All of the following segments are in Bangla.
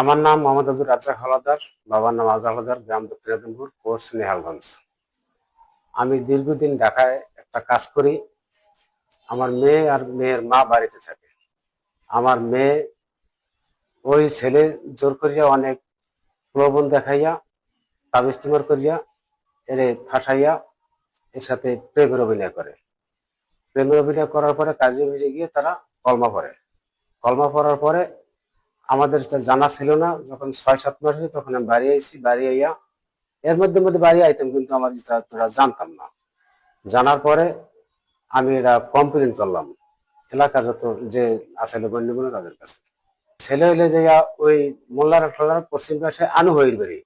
আমার নাম মোহাম্মদ আব্দুল রাজ্জাক হলাদার, বাবার নাম আজা হলাদার, গ্রাম দক্ষিণ আদমপুর পোস্ট নেহালগঞ্জ। আমি দীর্ঘদিন ঢাকায় একটা কাজ করি, আমার মেয়ে আর মেয়ের মা বাড়িতে থাকে। আমার মেয়ে ওই ছেলে জোর করিয়া অনেক প্রবণ দেখাইয়া তাবিস্তিমার করিয়া, এরে ফাঁসাইয়া, এর সাথে প্রেমের অভিনয় করে। প্রেমের অভিনয় করার পরে কাজে অভিযোগে গিয়ে তারা কলমা পড়ে। কলমা পড়ার পরে আমাদের জানা ছিল না, যখন ছয় সাত মাস হয়েছে তখন আমি বাড়ি আইছি, বাড়ি আইয়া, এর মধ্যে মধ্যে বাড়ি আইতাম কিন্তু আমার তোরা জানতাম না। জানার পরে আমি এটা কমপ্লেন করলাম, এলাকার যত যে আসলে গণ্যগুলো তাদের কাছে। ছেলে হইলে যে ওই মোল্লার টোলার পশ্চিম পাশে আনু হইর বাড়ি।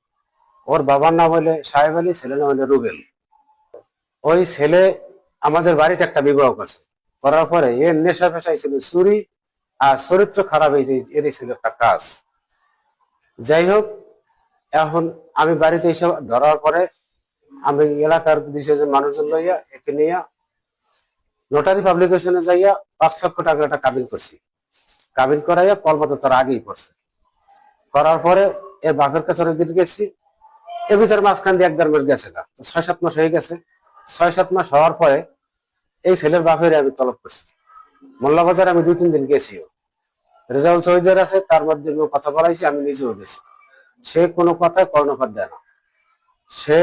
ওর বাবার নাম হইলে সাহেব আলী ছেলে নাম হইলে রুবেল। ওই ছেলে আমাদের বাড়িতে একটা বিবাহ করছে। করার পরে এর নেশা পেশায় ছিল চুরি আর চরিত্র খারাপ হয়েছে এরই ছিল একটা কাজ। যাই হোক, এখন আমি বাড়িতে এসে ধরার পরে আমি এলাকার বিশেষ মানুষজন লইয়া, একে নিয়ে নোটারি পাবলিকেশনে যাইয়া পাঁচ লক্ষ টাকা একটা কাবিন করছি। কাবিন করাইয়া কলমতো তার আগেই পড়ছে। করার পরে এর বাপের কাছে অনেকদিন গেছি। এ ভিতরে মাঝখান দিয়ে এক দেড় মাস গেছে তো ছয় সাত মাস হয়ে গেছে। ছয় সাত মাস হওয়ার পরে এই ছেলের বাপের আমি তলব করছি। মোল্লাবাজার আমি দুই, তিন দিন গেছিও। রেজাউল চৌধুরী আছে, তার মধ্যে আমি কথা বলাইছি, আমি নিজেও গেছি। সে কোনো কথায় কর্ণপাত দেয় না। সে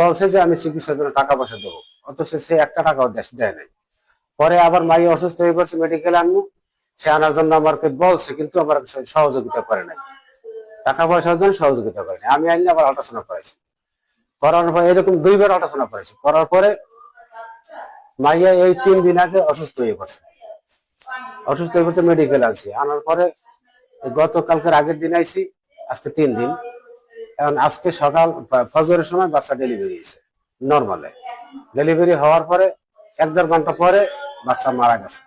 বলছে যে, আমি চিকিৎসার জন্য টাকা পয়সা দেবো। অথচ সে একটা টাকাও দেয় নাই। পরে আবার মাই অসুস্থ হয়ে পড়ছে মেডিকেলে আনব সে আনার জন্য আমাকে বলছে, কিন্তু আমার সহযোগিতা করে নাই। টাকা পয়সার জন্য সহযোগিতা করে নাই। আমি আইনি আবার আল্ট্রাসাউন্ড করেছি। করার পরে এরকম দুইবার আল্ট্রাসাউন্ড করেছি। করার পরে মাইয়া এই তিন দিন আগে অসুস্থ হয়ে পড়ছে। অসুস্থ হয়ে মেডিকেল আনছি আনার পরে গতকালকের আগের দিন আইছি, আজকে তিন দিন। এখন আজকে সকাল, ফজরের সময় বাচ্চা ডেলিভারি হয়েছে নর্মালে ডেলিভারি হওয়ার পরে, এক দেড় ঘণ্টা পরে বাচ্চা মারা গেছে।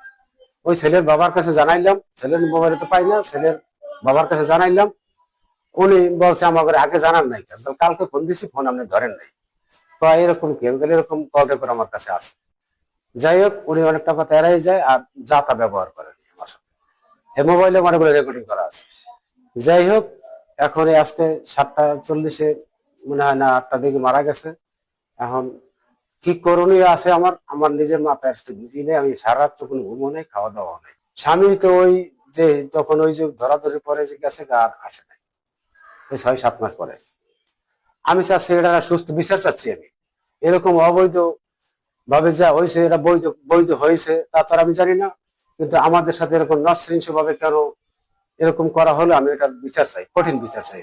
ওই ছেলের বাবার কাছে জানাইলাম, ছেলের মোবাইলে তো পাই না, ছেলের বাবার কাছে জানাইলাম। উনি বলছে, আমাকে আগে জানান নাই কালকে ফোন দিছি ফোন আপনি ধরেন নাই। তো এরকম কি এরকম কল রেকর্ড আমার কাছে আছে। যাই হোক, উনি অনেকটা কথা এড়াই যায় আর যা তা ব্যবহার করেন আমার সাথে। এই মোবাইলে অনেকগুলো রেকর্ডিং করা আছে। যাই হোক, এখন আজকে সাতটা চল্লিশে, মনে হয় না, আটটা দিকে মারা গেছে। এখন কি করণীয় আছে আমার? আমার নিজের মাথায় আসতে বুঝিলে আমি সারা রাত্র কোনো ঘুমো নেই খাওয়া দাওয়া নেই। স্বামী তো ওই যে তখন ওই যে ধরাধরি পরে যে গেছে আর আসে নাই। ওই ছয় সাত মাস পরে। আমি চাচ্ছি এটা সুস্থ, বিচার চাচ্ছি আমি। এরকম অবৈধ ভাবে যা হয়েছে এটা বৈধ বৈধ হয়েছে তা তো আমি জানি না কিন্তু আমাদের সাথে এরকম নশৃংস ভাবে কেন এরকম করা হলো আমি এটা বিচার চাই, কঠিন বিচার চাই।